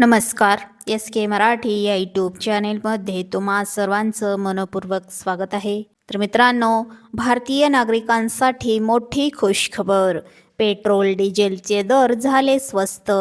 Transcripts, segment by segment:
नमस्कार. एस के मराठी या यूट्यूब चॅनेलमध्ये तुम्हा सर्वांचं मनपूर्वक स्वागत आहे. तर मित्रांनो भारतीय नागरिकांसाठी मोठी खुशखबर पेट्रोल डिझेलचे दर झाले स्वस्त.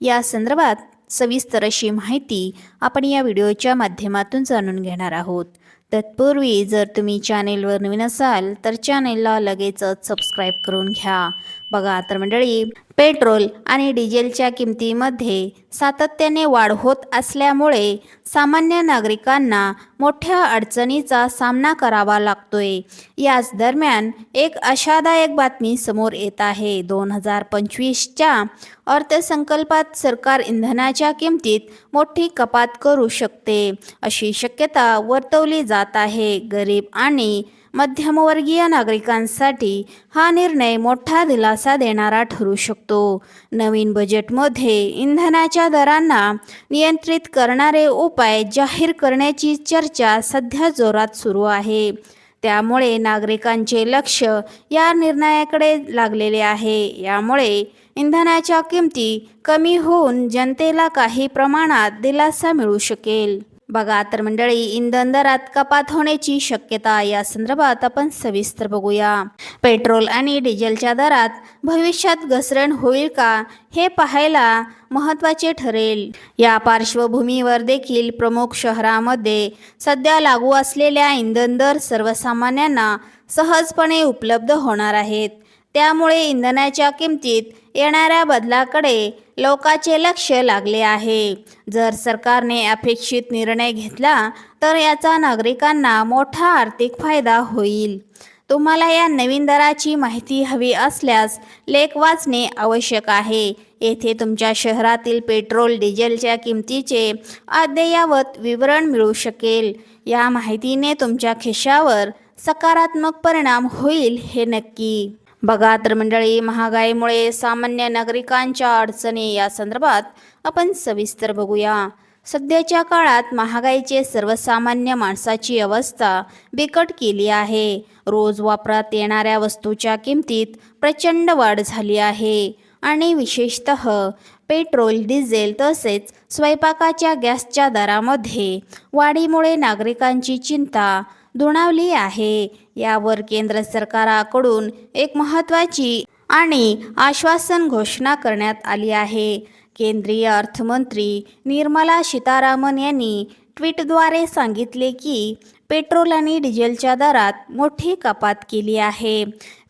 या संदर्भात सविस्तर अशी माहिती आपण या व्हिडिओच्या माध्यमातून जाणून घेणार आहोत. तत्पूर्वी जर तुम्ही चॅनेलवर नवीन असाल तर चॅनेलला लगेचच सबस्क्राईब करून घ्या. बघा तर मंडळी पेट्रोल आणि डिझेलच्या किमतीमध्ये सातत्याने वाढ होत असल्यामुळे सामान्य नागरिकांना मोठ्या अडचणीचा सामना करावा लागतोय. याच दरम्यान एक आशादायक बातमी समोर येत आहे. दोन हजार पंचवीसच्या अर्थसंकल्पात सरकार इंधनाच्या किमतीत मोठी कपात करू शकते अशी शक्यता वर्तवली जात आहे. गरीब आणि मध्यमवर्गीय नागरिकांसाठी हा निर्णय मोठा दिलासा देणारा ठरू शकतो. नवीन बजेटमध्ये इंधनाच्या दरांना नियंत्रित करणारे उपाय जाहीर करण्याची चर्चा सध्या जोरात सुरू आहे. त्यामुळे नागरिकांचे लक्ष या निर्णयाकडे लागलेले आहे. यामुळे इंधनाच्या किमती कमी होऊन जनतेला काही प्रमाणात दिलासा मिळू शकेल. बघा तर मंडळी इंधन दरात कपात होण्याची शक्यता या संदर्भात आपण सविस्तर बघूया. पेट्रोल आणि डिझेलच्या दरात भविष्यात घसरण होईल का हे पाहायला महत्त्वाचे ठरेल. या पार्श्वभूमीवर देखील प्रमुख शहरामध्ये सध्या लागू असलेल्या इंधन दर सर्वसामान्यांना सहजपणे उपलब्ध होणार आहेत. त्यामुळे इंधनाच्या किमतीत येणाऱ्या बदलाकडे लोकांचे लक्ष लागले आहे. जर सरकारने अपेक्षित निर्णय घेतला तर याचा नागरिकांना मोठा आर्थिक फायदा होईल. तुम्हाला या नवीन दराची माहिती हवी असल्यास लेख वाचणे आवश्यक आहे. येथे तुमच्या शहरातील पेट्रोल डिझेलच्या किमतीचे अद्ययावत विवरण मिळू शकेल. या माहितीने तुमच्या खिशावर सकारात्मक परिणाम होईल हे नक्की. बघा तर मंडळी महागाईमुळे सामान्य नागरिकांच्या अडचणी या संदर्भात आपण सविस्तर बघूया. सध्याच्या काळात महागाईचे सर्वसामान्य माणसाची अवस्था बिकट केली आहे. रोज वापरात येणाऱ्या वस्तूच्या किमतीत प्रचंड वाढ झाली आहे. आणि विशेषत पेट्रोल डिझेल तसेच स्वयंपाकाच्या गॅसच्या दरामध्ये वाढीमुळे नागरिकांची चिंता दुणावली आहे. यावर केंद्र सरकाराकडून एक महत्त्वाची आणि आश्वासन घोषणा करण्यात आली आहे. केंद्रीय अर्थमंत्री निर्मला सीतारामन यांनी ट्विटद्वारे सांगितले की पेट्रोल आणि डिझेलच्या दरात मोठी कपात केली आहे.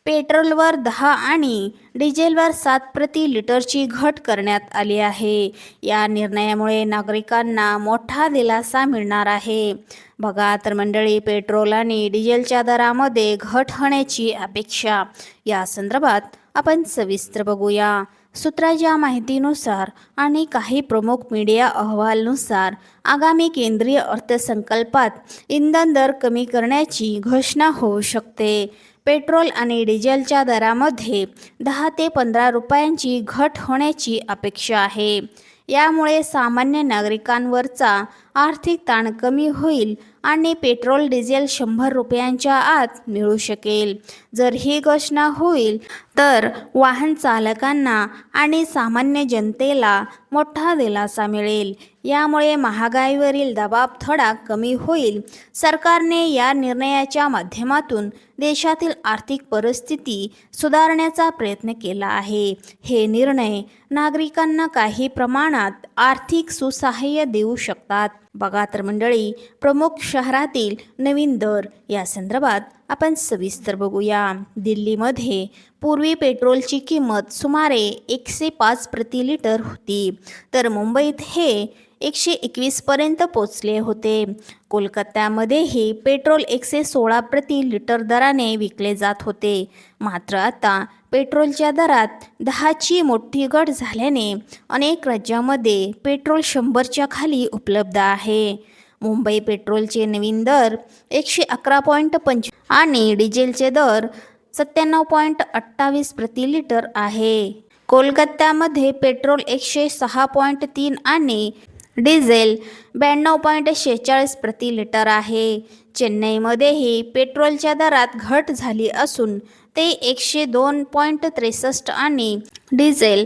पेट्रोलवर दहा आणि डिझेलवर सात प्रति लिटरची घट करण्यात आली आहे. या निर्णयामुळे नागरिकांना मोठा दिलासा मिळणार आहे. बघा तर मंडळी पेट्रोल आणि डिझेलच्या दरामध्ये घट होण्याची अपेक्षा. या संदर्भात आपण सविस्तर बघूया. सूत्राच्या माहितीनुसार आणि काही प्रमुख मीडिया अहवालनुसार आगामी केंद्रीय अर्थसंकल्पात इंधन दर कमी करण्याची घोषणा होऊ शकते. पेट्रोल आणि डिझेलच्या दरामध्ये दहा ते पंधरा रुपयांची घट होण्याची अपेक्षा आहे. यामुळे सामान्य नागरिकांवरचा आर्थिक ताण कमी होईल आणि पेट्रोल डिझेल शंभर रुपयांच्या आत मिळू शकेल. जर ही घोषणा होईल तर वाहन चालकांना आणि सामान्य जनतेला मोठा दिलासा मिळेल. यामुळे महागाईवरील दबाव थोडा कमी होईल. सरकारने या निर्णयाच्या माध्यमातून देशातील आर्थिक परिस्थिती सुधारण्याचा प्रयत्न केला आहे. हे निर्णय नागरिकांना काही प्रमाणात आर्थिक सुसहाय्य देऊ शकतात. बघा तर मंडळी प्रमुख शहरातील नवीन दर या संदर्भात आपण सविस्तर बघूया. दिल्लीमध्ये पूर्वी पेट्रोलची किंमत सुमारे एकशे पाच प्रति लिटर होती. तर मुंबईत हे एकशे एकवीसपर्यंत पोचले होते. कोलकात्यामध्येही पेट्रोल एकशे सोळा प्रति लिटर दराने विकले जात होते. मात्र आता पेट्रोलच्या दरात दहाची मोठी घट झाल्याने अनेक राज्यामध्ये पेट्रोल शंभरच्या खाली उपलब्ध आहे. मुंबई पेट्रोलचे नवीन दर एकशे अकरा पॉईंट पंच आणि डिझेलचे दर सत्त्याण्णव पॉईंट अठ्ठावीस प्रति लिटर आहे. कोलकात्यामध्ये पेट्रोल एकशे सहा पॉईंट तीन आणि डिझेल ब्याण्णव पॉईंट शेहेचाळीस प्रति लिटर आहे. चेन्नईमध्येही पेट्रोलच्या दरात घट झाली असून ते एकशे दोन पॉईंट त्रेसष्ट आणि डिझेल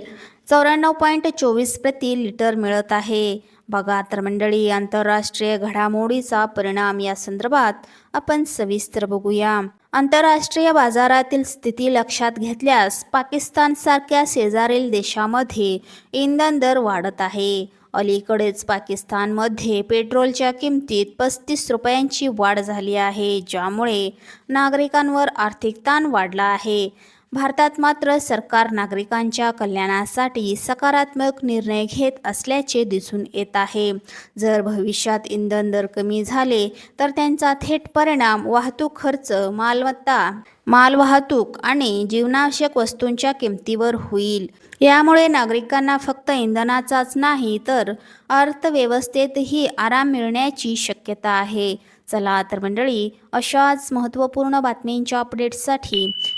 चौऱ्याण्णव पॉईंट चोवीस प्रति लिटर मिळत आहे. बघा तर मंडळी आंतरराष्ट्रीय घडामोडीचा परिणाम या संदर्भात आपण सविस्तर बघूया. आंतरराष्ट्रीय बाजारातील स्थिती लक्षात घेतल्यास पाकिस्तानसारख्या शेजारील देशामध्ये इंधन दर वाढत आहे. अलीकडेच पाकिस्तानमध्ये पेट्रोलच्या किमतीत पस्तीस रुपयांची वाढ झाली आहे ज्यामुळे नागरिकांवर आर्थिक ताण वाढला आहे. भारतात मात्र सरकार नागरिकांच्या कल्याणासाठी सकारात्मक निर्णय घेत असल्याचे दिसून येत आहे. जर भविष्यात इंधन दर कमी झाले तर त्यांचा थेट परिणाम वाहतूक खर्च मालमत्ता मालवाहतूक आणि जीवनावश्यक वस्तूंच्या किमतीवर होईल. यामुळे नागरिकांना फक्त इंधनाचाच नाही तर अर्थव्यवस्थेतही आराम मिळण्याची शक्यता आहे. चला तर मंडळी अशाच महत्त्वपूर्ण बातमींच्या अपडेट्ससाठी